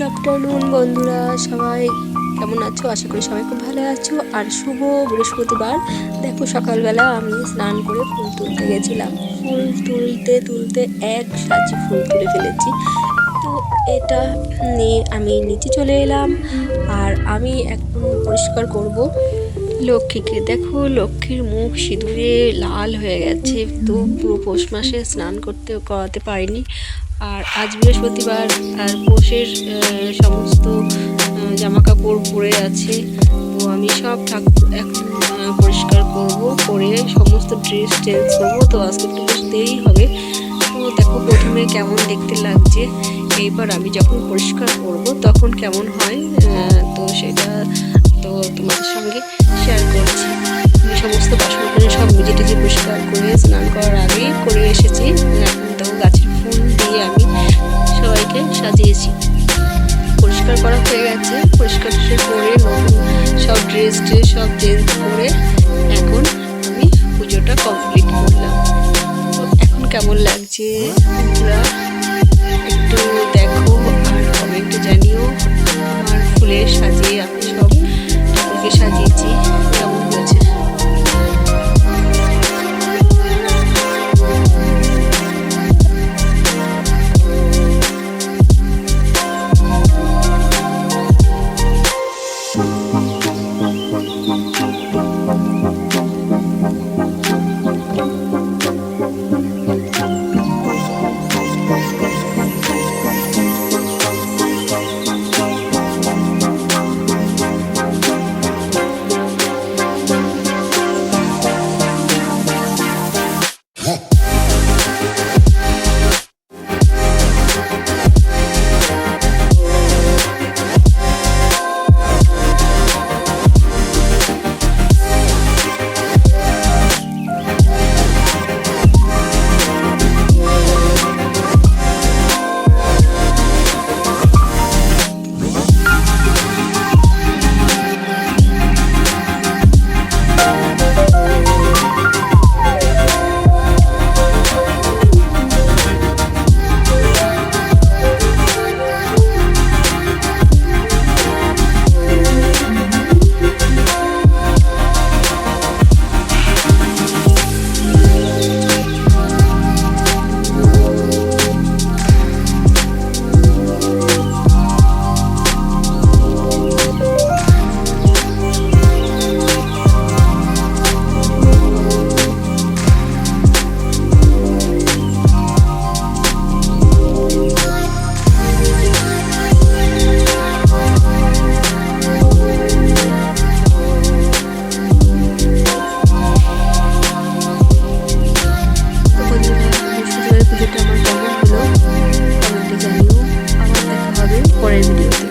Good afternoon বন্ধুরা। সবাই কেমন আছো? আশা করি সবাই খুব ভালো আছো। আর শুভ বৃহস্পতিবার। দেখো, সকালবেলা আমি স্নান করে ফুল তুলতে গেছিলাম। ফুল তুলতে তুলতে এক সাজি ফুল তুলে ফেলেছি। তো এটা নিয়ে আমি নিচে চলে এলাম। আর আমি এখন পরিষ্কার করব লক্ষ্মীকে। দেখো, লক্ষ্মীর মুখ সিঁদুরে লাল হয়ে গেছে। তো পুরো পৌষ মাসে স্নান করতে করাতে পারিনি। আর আজ বৃহস্পতিবার আর পৌষের সমস্ত জামা কাপড় পরে আছে। তো আমি সব ঠাকুর এখন পরিষ্কার করব করে সমস্ত ড্রেস চেঞ্জ করব। তো আজকে বেশ হবে। তো দেখো প্রথমে কেমন দেখতে লাগছে। এইবার আমি যখন পরিষ্কার করব, তখন কেমন হয় তো সেটা তো তোমাদের সঙ্গে শেয়ার করছি। সমস্ত বাসন করে সব মেজে টেজে পরিষ্কার করে স্নান করার দিয়েছি। পরিষ্কার করা হয়ে গেছে। পরিষ্কার করে সব ড্রেস ড্রেস সব চেঞ্জ করে এখন আমি পুজোটা কমপ্লিট করলাম। এখন কেমন লাগছে তোমরা একটু দেখো আর কমেন্টে জানিও। আমার ফুলের সাজিয়ে আমি porém.